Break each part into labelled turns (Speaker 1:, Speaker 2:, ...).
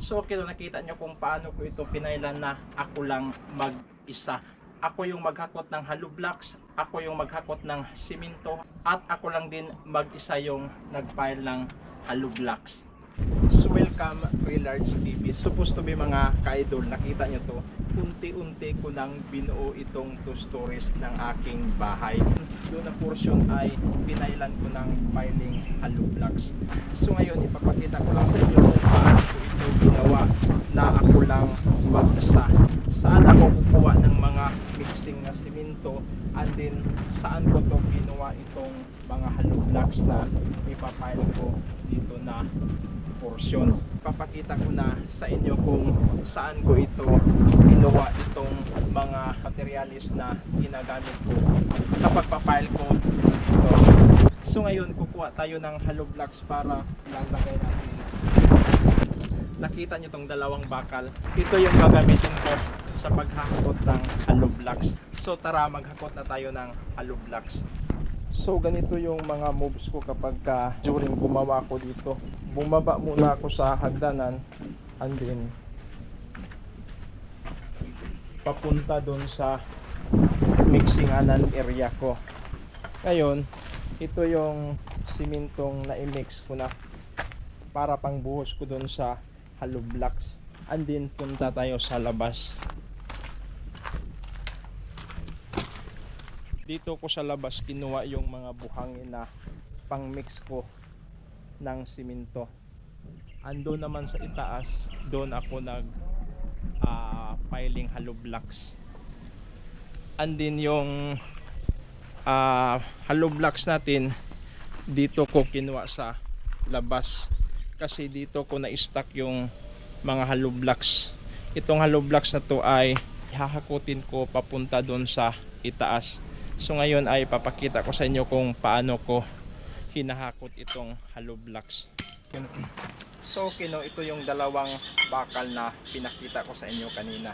Speaker 1: So kino nakita nyo kung paano ko ito pinailan na ako lang mag-isa. Ako yung maghakot ng hollow blocks, ako yung maghakot ng simento, at ako lang din mag-isa yung nagpile ng hollow blocks. So welcome Relards TV. Supposed to be mga ka-idol, nakita nyo to. Unti-unti ko nang binuo itong two stories ng aking bahay. Doon na portion ay pinailan ko ng piling hollow blocks. So ngayon ipapakita ko lang sa inyo kung paano ko ito ginawa na ako lang mag-isa. Saan ako kukuha ng mga mixing na simento and then saan ko to ginawa itong mga hollow blocks na ipapile ko dito na portion. Papakita ko na sa inyo kung saan ko ito ginawa itong mga materialis na ginagamit ko sa pagpapile ko dito. So ngayon kukuha tayo ng hollow blocks para lalagay natin. Nakita nyo tong dalawang bakal. Ito yung gagamitin ko sa paghakot ng hollow blocks. So tara maghakot na tayo ng hollow blocks. So ganito yung mga moves ko kapag ka during gumawa ko dito. Bumaba muna ako sa hagdanan and then papunta doon sa mixinganan area ko. Ngayon, ito yung simintong na-mix ko na para pang buhos ko doon sa hollow blocks. And then punta tayo sa labas. dito ko sa labas kinuha yung mga buhangin na pang mix ko ng simento ando naman sa itaas doon ako nag ah, piling hollow blocks and din yung ah, hollow blocks natin dito ko kinuha sa labas kasi dito ko na-stack yung mga hollow blocks itong hollow blocks na to ay hahakutin ko papunta doon sa itaas So ngayon ay papakita ko sa inyo kung paano ko hinahakot itong hollow blocks. So kino ito yung dalawang bakal na pinakita ko sa inyo kanina.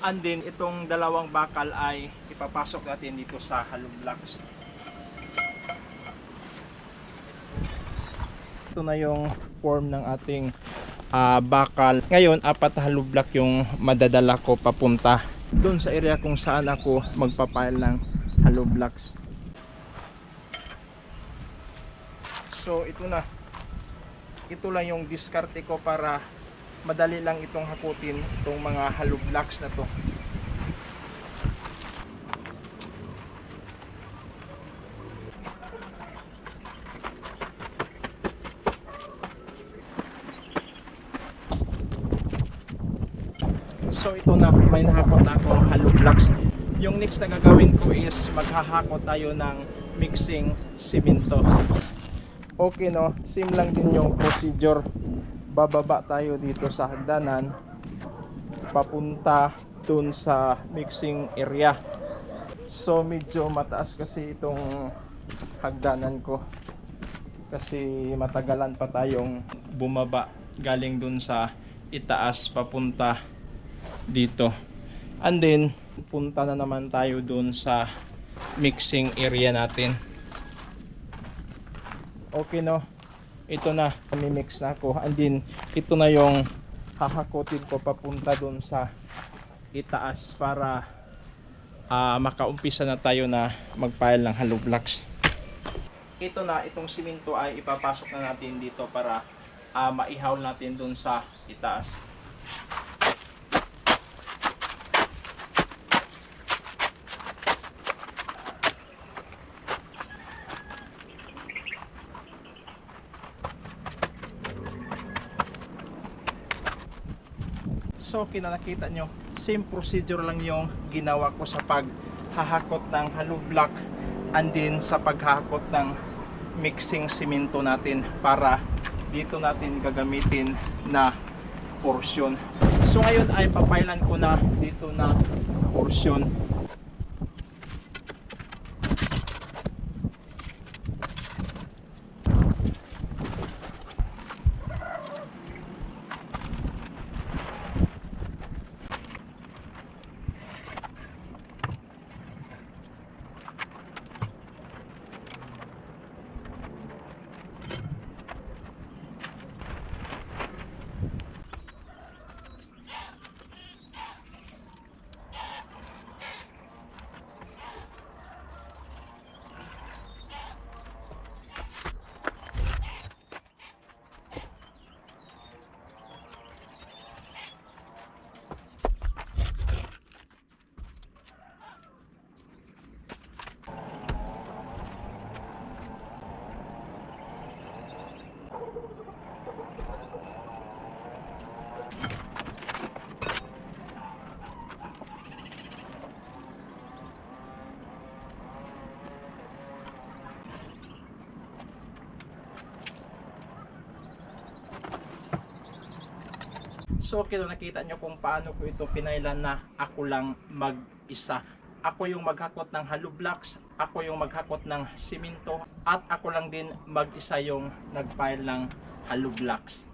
Speaker 1: And then itong dalawang bakal ay ipapasok natin dito sa hollow blocks. Ito na yung form ng ating ah, bakal. Ngayon, apat hollow block yung madadala ko papunta doon sa area kung saan ako magpapile ng hollow blocks. So, ito na. Ito lang yung diskarte ko para madali lang itong hakutin itong mga hollow blocks na to. So ito na, may nahakot na akong hollow blocks. Yung next na gagawin ko is maghahakot tayo ng mixing simento. Okay no, same lang din yung procedure. Bababa tayo dito sa hagdanan. Papunta dun sa mixing area. So medyo mataas kasi itong hagdanan ko. Kasi matagalan pa tayong bumaba galing dun sa itaas papunta dito. And then, punta na naman tayo dun sa mixing area natin. Okay no? Ito na, mix na ako. And then, ito na yung hahakotin ko papunta dun sa itaas para ah, makaumpisa na tayo na mag-file ng hollow blocks. Ito na, itong simento ay ipapasok na natin dito para ah, maihaw natin dun sa itaas. So kinakita nyo, same procedure lang yung ginawa ko sa paghahakot ng hollow block and then sa paghahakot ng mixing simento natin para dito natin gagamitin na portion. So ngayon ay papailan ko na dito na portion. So kino nakita nyo kung paano ko ito pinailan na ako lang mag-isa. Ako yung maghakot ng hollow blocks, ako yung maghakot ng simento, at ako lang din mag-isa yung nag-file ng hollow blocks.